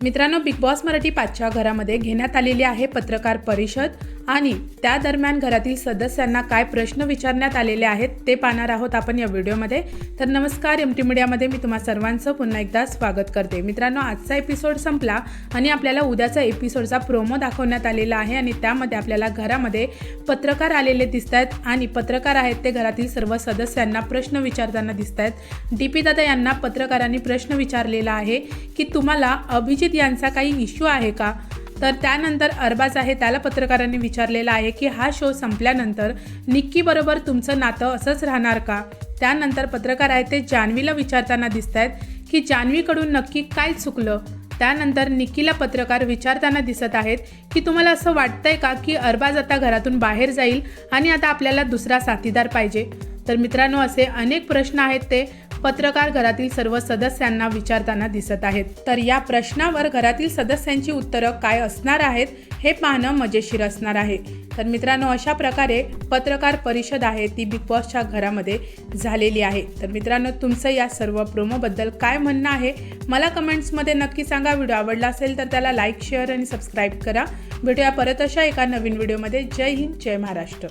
मित्रांनो big boss Marathi पाचच्या घरामध्ये घेण्यात आलेली आहे पत्रकार परिषद. आणि त्या दरम्यान घरातील सदस्यांना काय प्रश्न विचारण्यात आलेले आहेत ते पाहणार आहोत आपण या व्हिडिओमध्ये. तर नमस्कार एम टी मीडियामध्ये मी तुम्हा सर्वांचं पुन्हा एकदा स्वागत करते. मित्रांनो आजचा एपिसोड संपला आणि आपल्याला उद्याचा एपिसोडचा प्रोमो दाखवण्यात आलेला आहे आणि त्यामध्ये आपल्याला घरामध्ये पत्रकार आलेले दिसत आहेत आणि पत्रकार आहेत ते घरातील सर्व सदस्यांना प्रश्न विचारताना दिसत आहेत डी पी दादा यांना पत्रकारांनी प्रश्न विचारलेला आहे की तुम्हाला अभिजित यांचा काही इश्यू आहे का? तर त्यानंतर अरबाज आहे त्याला पत्रकारांनी विचारलेलं आहे की हा शो संपल्यानंतर निक्कीबरोबर तुमचं नातं असंच राहणार का? त्यानंतर पत्रकार आहेत ते जान्हवीला विचारताना दिसत आहेत की जान्हवीकडून नक्की काय चुकलं? त्यानंतर निक्कीला पत्रकार विचारताना दिसत आहेत की तुम्हाला असं वाटतंय का की अरबाज आता घरातून बाहेर जाईल आणि आता आपल्याला दुसरा साथीदार पाहिजे? तर मित्रांनो असे अनेक प्रश्न आहेत ते. पत्रकार घरातील सर्व सदस्यांना विचारताना दिसत आहेत. तर या प्रश्नावर घरातील सदस्यांची उत्तरं काय असणार आहेत हे पाहणं मजेशीर असणार आहे. तर मित्रांनो अशा प्रकारे पत्रकार परिषद आहे ती बिग बॉसच्या घरामध्ये झालेली आहे. तर मित्रांनो तुमचं या सर्व प्रोमोबद्दल काय म्हणणं आहे मला कमेंट्समध्ये नक्की सांगा. व्हिडिओ आवडला असेल तर त्याला लाईक शेअर आणि सबस्क्राईब करा. भेटूया परत अशा एका नवीन व्हिडिओमध्ये. जय हिंद जय महाराष्ट्र.